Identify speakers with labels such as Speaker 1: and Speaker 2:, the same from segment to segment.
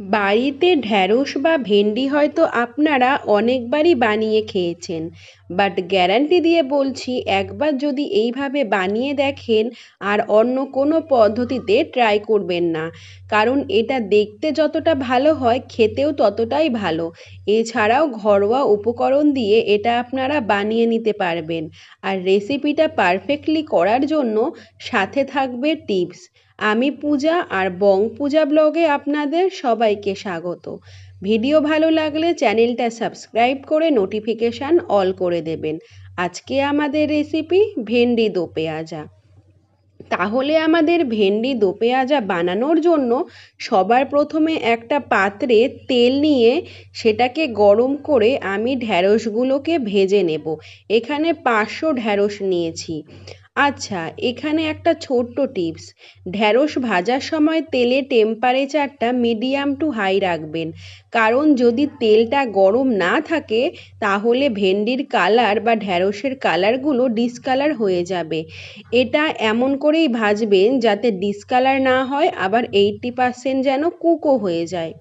Speaker 1: বাড়িতে ঢ্যাঁড়স বা ভেন্ডি হয়তো আপনারা অনেকবারই বানিয়ে খেয়েছেন। বাট গ্যারান্টি দিয়ে বলছি, একবার যদি এইভাবে বানিয়ে দেখেন আর অন্য কোনো পদ্ধতিতে ট্রাই করবেন না। কারণ এটা দেখতে যতটা ভালো হয়, খেতেও ততটাই ভালো। এছাড়াও ঘরোয়া উপকরণ দিয়ে এটা আপনারা বানিয়ে নিতে পারবেন। আর রেসিপিটা পারফেক্টলি করার জন্য সাথে থাকবে টিপস আমি পূজা আর বং পূজা ব্লগে আপনাদের সবাইকে স্বাগত। ভিডিও ভালো লাগলে চ্যানেলটা সাবস্ক্রাইব করে নোটিফিকেশান অল করে দেবেন। আজকে আমাদের রেসিপি ভেন্ডি দো পেঁয়াজা। তাহলে আমাদের ভেন্ডি দো পেঁয়াজা বানানোর জন্য সবার প্রথমে একটা পাত্রে তেল নিয়ে সেটাকে গরম করে আমি ঢ্যাঁড়সগুলোকে ভেজে নেব। এখানে পাঁচশো ঢ্যাঁড়স নিয়েছি। আচ্ছা এখানে একটা ছোট্ট টিপস। ঢ্যাঁড়স ভাজার সময় তেলের টেম্পারেচারটা মিডিয়াম টু হাই রাখবেন। কারণ যদি তেলটা গরম না থাকে, তাহলে ভেন্ডির কালার বা ঢ্যাঁড়সের কালারগুলো ডিসকালার হয়ে যাবে। এটা এমন করেই ভাজবেন যাতে ডিসকালার না হয়, আবার এইটটি পারসেন্ট যেন কুকও হয়ে যায়।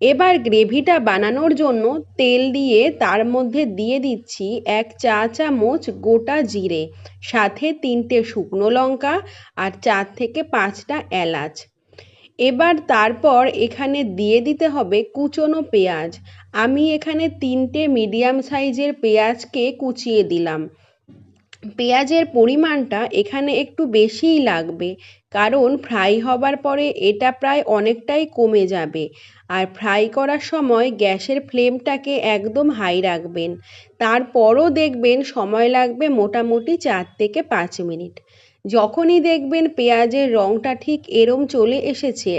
Speaker 1: এবার গ্রেভিটা বানানোর জন্য তেল দিয়ে তার মধ্যে দিয়ে দিচ্ছি এক চা চামচ গোটা জিরে, সাথে তিনটে শুকনো লঙ্কা আর চার থেকে পাঁচটা এলাচ। এবার তারপর এখানে দিয়ে দিতে হবে কুচনো পেঁয়াজ। আমি এখানে তিনটে মিডিয়াম সাইজের পেঁয়াজকে কুচিয়ে দিলাম। পেঁয়াজের পরিমাণটা এখানে একটু বেশিই লাগবে, কারণ ফ্রাই হবার পরে এটা প্রায় অনেকটাই কমে যাবে। আর ফ্রাই করার সময় গ্যাসের ফ্লেমটাকে একদম হাই রাখবেন। তারপরও দেখবেন সময় লাগবে মোটামুটি চার থেকে পাঁচ মিনিট। যখনই দেখবেন পেঁয়াজের রঙটা ঠিক এরম চলে এসেছে,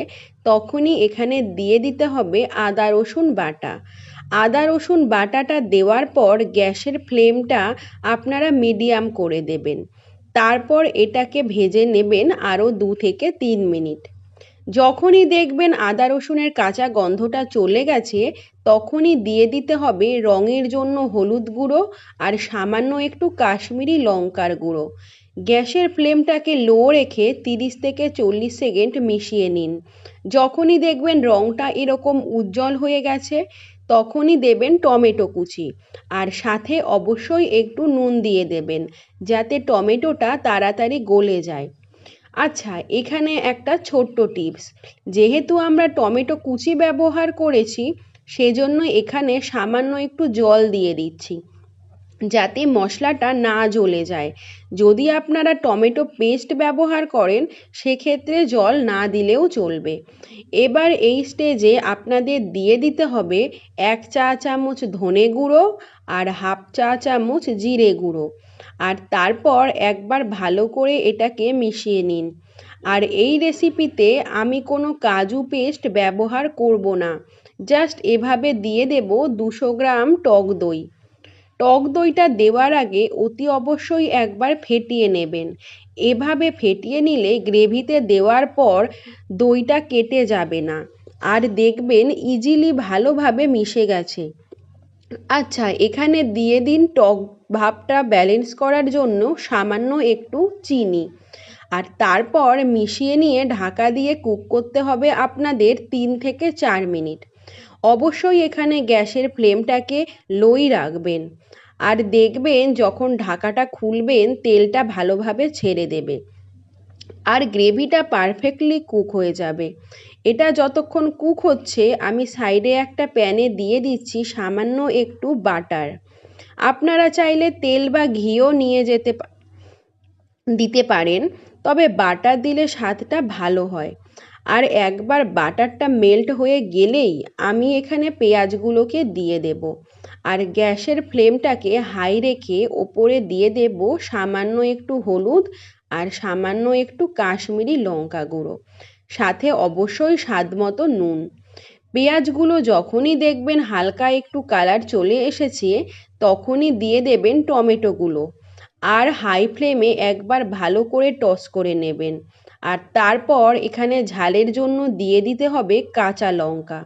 Speaker 1: তখনই এখানে দিয়ে দিতে হবে আদা রসুন বাটা। আদা, রসুন বাটাটা দেওয়ার পর গ্যাসের ফ্লেমটা আপনারা মিডিয়াম করে দেবেন। তারপর এটাকে ভেজে নেবেন আরও দু থেকে তিন মিনিট। যখনই দেখবেন আদা, রসুনের কাঁচা গন্ধটা চলে গেছে, তখনই দিয়ে দিতে হবে রঙের জন্য হলুদ গুঁড়ো আর সামান্য একটু কাশ্মীরি লঙ্কার গুঁড়ো। গ্যাসের ফ্লেমটাকে লো রেখে তিরিশ থেকে চল্লিশ সেকেন্ড মিশিয়ে নিন। যখনই দেখবেন রঙটা এরকম উজ্জ্বল হয়ে গেছে তখনই দেবেন টমেটো কুচি। আর সাথে অবশ্যই একটু নুন দিয়ে দেবেন, যাতে টমেটোটা তাড়াতাড়ি গলে যায়। আচ্ছা এখানে একটা ছোট্ট টিপস। যেহেতু আমরা টমেটো কুচি ব্যবহার করেছি, সেজন্য এখানে সামান্য একটু জল দিয়ে দিচ্ছি। যাতে মশলাটা না জ্বলে যায়। যদি আপনারা টমেটো পেস্ট ব্যবহার করেন, সেক্ষেত্রে জল না দিলেও চলবে। এবার এই স্টেজে আপনাদের দিয়ে দিতে হবে এক চা চামচ ধনে গুঁড়ো আর হাফ চা চামচ জিরে গুঁড়ো। আর তারপর একবার ভালো করে এটাকে মিশিয়ে নিন। আর এই রেসিপিতে আমি কোনো কাজু পেস্ট ব্যবহার করব না। জাস্ট এভাবে দিয়ে দেব দুশো গ্রাম টক দই। টক দইটা দেওয়ার আগে অতি অবশ্যই একবার ফেটিয়ে নেবেন। এভাবে ফেটিয়ে নিলে গ্রেভিতে দেওয়ার পর দইটা কেটে যাবে না। আর দেখবেন ইজিলি ভালোভাবে মিশে গেছে। আচ্ছা এখানে দিয়ে দিন টক ভাবটা ব্যালেন্স করার জন্য সামান্য একটু চিনি। আর তারপর মিশিয়ে নিয়ে ঢাকা দিয়ে কুক করতে হবে আপনাদের তিন থেকে চার মিনিট। অবশ্যই এখানে গ্যাসের ফ্লেমটাকে লোই রাখবেন। আর দেখবেন যখন ঢাকাটা খুলবেন, তেলটা ভালোভাবে ছেড়ে দেবে। আর গ্রেভিটা পারফেক্টলি কুক হয়ে যাবে। এটা যতক্ষণ কুক হচ্ছে, আমি সাইডে একটা প্যানে দিয়ে দিচ্ছি সামান্য একটু বাটার। আপনারা চাইলে তেল বা ঘিও নিয়ে যেতে দিতে পারেন, তবে বাটার দিলে স্বাদটা ভালো হয়। আর একবার বাটারটা মেল্ট হয়ে গেলেই আমি এখানে পেঁয়াজগুলোকে দিয়ে দেব। আর গ্যাসের ফ্লেমটাকে হাই রেখে ওপরে দিয়ে দেব সামান্য একটু হলুদ আর সামান্য একটু কাশ্মীরি লঙ্কা গুঁড়ো, সাথে অবশ্যই স্বাদ মতো নুন। পেঁয়াজগুলো যখনই দেখবেন হালকা একটু কালার চলে এসেছে, তখনই দিয়ে দেবেন টমেটোগুলো। আর হাই ফ্লেমে একবার ভালো করে টস করে নেবেন। আর তারপর এখানে ঝালের জন্য দিয়ে দিতে হবে কাঁচা লঙ্কা।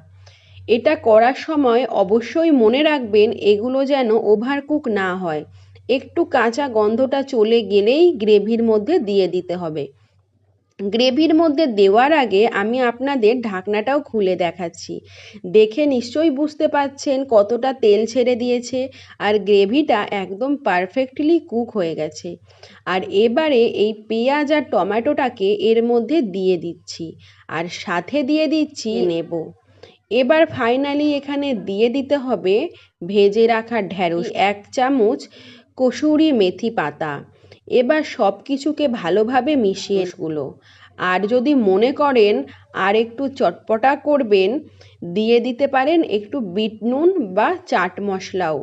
Speaker 1: এটা করার সময় অবশ্যই মনে রাখবেন এগুলো যেন ওভারকুক না হয়। একটু কাঁচা গন্ধটা চলে গেলেই গ্রেভির মধ্যে দিয়ে দিতে হবে। গ্রেভির মধ্যে দেওয়ার আগে আমি আপনাদের ঢাকনাটাও খুলে দেখাচ্ছি। দেখে নিশ্চয়ই বুঝতে পাচ্ছেন কতটা তেল ছেড়ে দিয়েছে আর গ্রেভিটা একদম পারফেক্টলি কুক হয়ে গেছে। আর এবারে এই পেঁয়াজ আর টমেটোটাকে এর মধ্যে দিয়ে দিচ্ছি আর সাথে দিয়ে দিচ্ছি নেব। এবার ফাইনালি এখানে দিয়ে দিতে হবে ভেজে রাখা ঢ্যাঁড়স এক চামচ কসুরি মেথি পাতা। এবার সব কিছুকে ভালোভাবে মিশিয়ে গুলো আর যদি মনে করেন আর একটু চটপটা করবেন, দিয়ে দিতে পারেন একটু বিট নুন বা চাট মশলাও।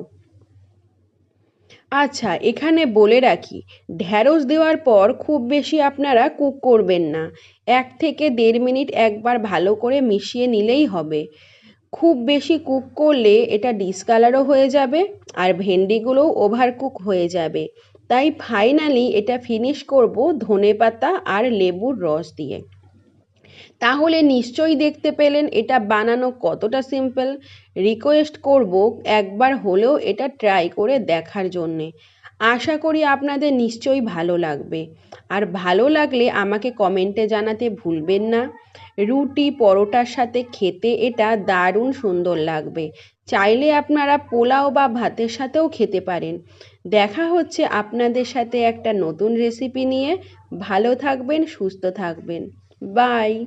Speaker 1: আচ্ছা এখানে বলে রাখি ঢ্যাঁড়স দেওয়ার পর খুব বেশি আপনারা কুক করবেন না। এক থেকে দেড় মিনিট একবার ভালো করে মিশিয়ে নিলেই হবে। খুব বেশি কুক করলে এটা ডিসকালারও হয়ে যাবে আর ভেন্ডিগুলোও ওভার কুক হয়ে যাবে। তাই ফাইনালি এটা ফিনিশ করব ধনে পাতা আর লেবুর রস দিয়ে। তাহলে নিশ্চয়ই দেখতে পেলেন এটা বানানো কতটা সিম্পল রিকোয়েস্ট করব একবার হলেও এটা ট্রাই করে দেখার জন্যে। আশা করি আপনাদের নিশ্চয়ই ভালো লাগবে। আর ভালো লাগলে আমাকে কমেন্টে জানাতে ভুলবেন না। রুটি পরোটার সাথে খেতে এটা দারুণ সুন্দর লাগবে। চাইলে আপনারা পোলাও বা ভাতের সাথেও খেতে পারেন। দেখা হচ্ছে আপনাদের সাথে একটা নতুন রেসিপি নিয়ে। ভালো থাকবেন সুস্থ থাকবেন। বাই